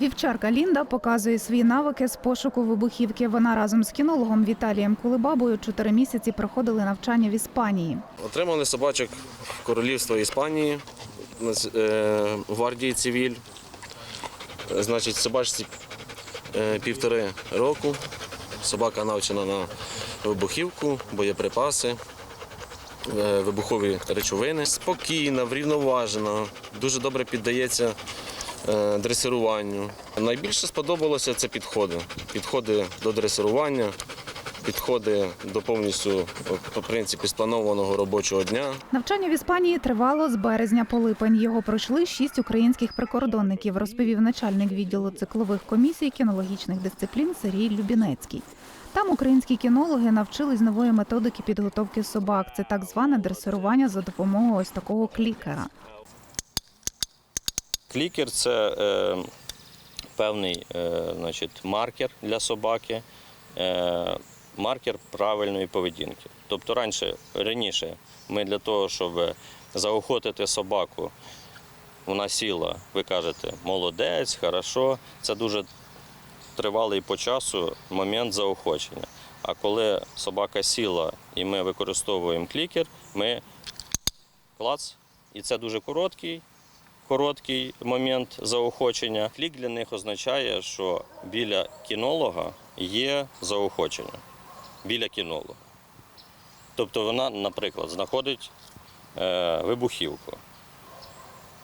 Вівчарка Лінда показує свої навики з пошуку вибухівки. Вона разом з кінологом Віталієм Кулебабою чотири місяці проходили навчання в Іспанії. Отримали собачок в королівство Іспанії, е, гвардії цивіль. Значить, собачці е, півтори року. Собака навчена на вибухівку, боєприпаси, е, вибухові речовини. Спокійна, врівноважена, дуже добре піддається дресируванню. Найбільше сподобалося це підходи. Підходи до дресирування, підходи до повністю по принципі спланованого робочого дня. Навчання в Іспанії тривало з березня по липень. Його пройшли шість українських прикордонників, розповів начальник відділу циклових комісій кінологічних дисциплін Сергій Любінецький. Там українські кінологи навчились нової методики підготовки собак. Це так зване дресирування за допомогою ось такого клікера. Клікер це е, певний е, значить, маркер для собаки, е, маркер правильної поведінки. Тобто раніше, раніше ми для того, щоб заохотити собаку, вона сіла, ви кажете, молодець, хорошо. Це дуже тривалий по часу момент заохочення. А коли собака сіла і ми використовуємо клікер, ми клац, і це дуже короткий короткий момент заохочення. Клік для них означає, що біля кінолога є заохочення. Біля кінолога. Тобто вона, наприклад, знаходить е, вибухівку.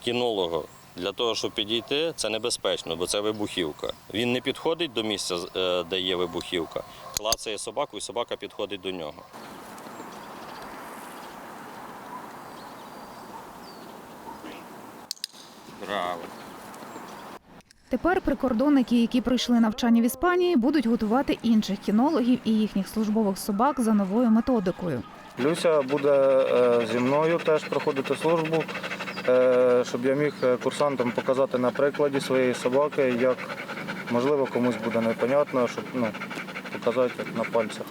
Кінологу для того, щоб підійти, це небезпечно, бо це вибухівка. Він не підходить до місця, е, де є вибухівка, клацає собаку, і собака підходить до нього. Браво. Тепер прикордонники, які пройшли навчання в Іспанії, будуть готувати інших кінологів і їхніх службових собак за новою методикою. Люся буде е, зі мною теж проходити службу, е, щоб я міг е, курсантам показати на прикладі своєї собаки, як можливо комусь буде непонятно, щоб ну, показати як на пальцях,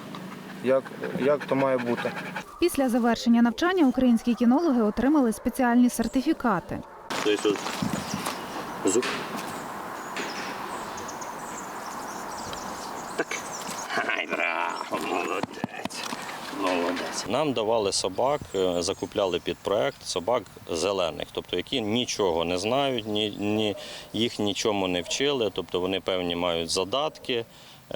як, як то має бути. Після завершення навчання українські кінологи отримали спеціальні сертифікати. Тобто зуб. Так. Ай, браво, молодець. Молодець. Нам давали собак, е, закупляли під проект собак зелених, тобто які нічого не знають, ні, ні, їх нічому не вчили, тобто вони певні мають задатки.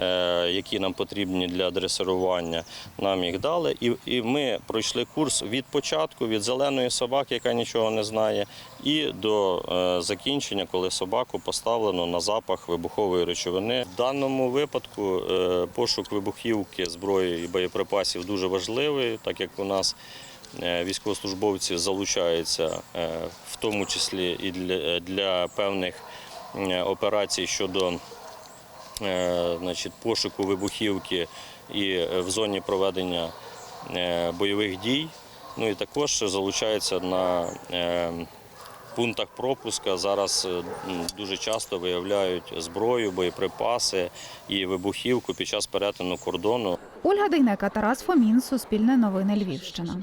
Е, Які нам потрібні для дресирування, нам їх дали. І, і ми пройшли курс від початку, від зеленої собаки, яка нічого не знає, і до е, закінчення, коли собаку поставлено на запах вибухової речовини. В даному випадку е, пошук вибухівки, зброї і боєприпасів дуже важливий, так як у нас військовослужбовці залучаються, в тому числі і для, для певних операцій щодо значить, пошуку вибухівки і е, в зоні проведення е, бойових дій. Ну і також залучаються на е, пунктах пропуска. Зараз е, дуже часто виявляють зброю, боєприпаси і вибухівку під час перетину кордону. Ольга Дейнека, Тарас Фомін, Суспільне новини Львівщина.